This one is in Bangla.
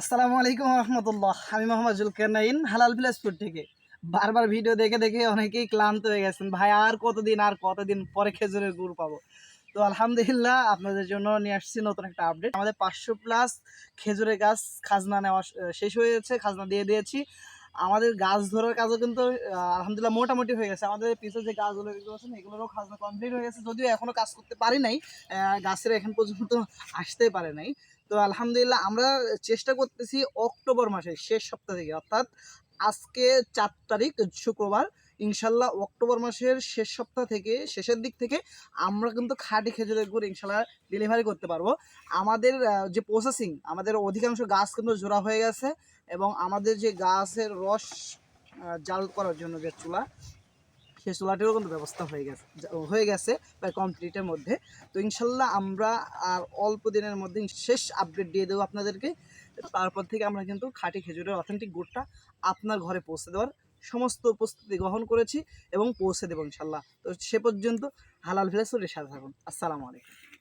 আসসালামু আলাইকুম রহমতুল্লাহ। আমি মোহাম্মদ জুলকার নাইন হালাল বিলাসপুর থেকে। বারবার ভিডিও দেখে দেখে অনেকেই ক্লান্ত হয়ে গেছেন। ভাই, আর কতদিন আর কতদিন পরে খেজুরের গুড় পাবো? তো আলহামদুলিল্লাহ আপনাদের জন্য নিয়ে আসছি নতুন একটা আপডেট আমাদের পাঁচশো প্লাস খেজুরের গাছ খাজনা নেওয়া শেষ হয়ে যাচ্ছে খাজনা দিয়ে দিয়েছি। আমাদের গাছ ধরার কাজও কিন্তু আলহামদুলিল্লাহ মোটামুটি হয়ে গেছে। আমাদের পিছনে যে গাছগুলো আছে এগুলোরও খাজনা কমপ্লিট হয়ে গেছে। যদিও এখনও কাজ করতে পারি নাই গাছের এখন পর্যন্ত আসতে পারে নাই। তো আলহামদুলিল্লাহ আমরা চেষ্টা করতেছি অক্টোবর মাসের শেষ সপ্তাহ থেকে, অর্থাৎ আজকে চার তারিখ, শুক্রবার ইনশাল্লাহ অক্টোবর মাসের শেষ সপ্তাহ থেকে, শেষের দিক থেকে আমরা কিন্তু খাঁটি খেজুরের গুড় ইনশাল্লাহ ডেলিভারি করতে পারব। আমাদের যে প্রসেসিং আমাদের অধিকাংশ গাছ কিন্তু জোড়া হয়ে গেছে এবং আমাদের যে গাছের রস জাল করার জন্য যে চুলা, সেই চুলাটিরও কিন্তু ব্যবস্থা হয়ে গেছে হয়ে গেছে প্রায় কমপ্লিটের মধ্যে। তো ইনশাল্লাহ আমরা আর অল্প দিনের মধ্যে শেষ আপডেট দিয়ে দেবো আপনাদেরকে। তারপর থেকে আমরা কিন্তু খাঁটি খেজুরের অথেন্টিক গুড়টা আপনার ঘরে পৌঁছে দেওয়ার সমস্ত উপস্থিতি গ্রহণ করেছি এবং পৌঁছে দেবো ইনশাল্লাহ। তো সে পর্যন্ত হালাল ভিলেজ সাথে থাকুন। আসসালামু আলাইকুম।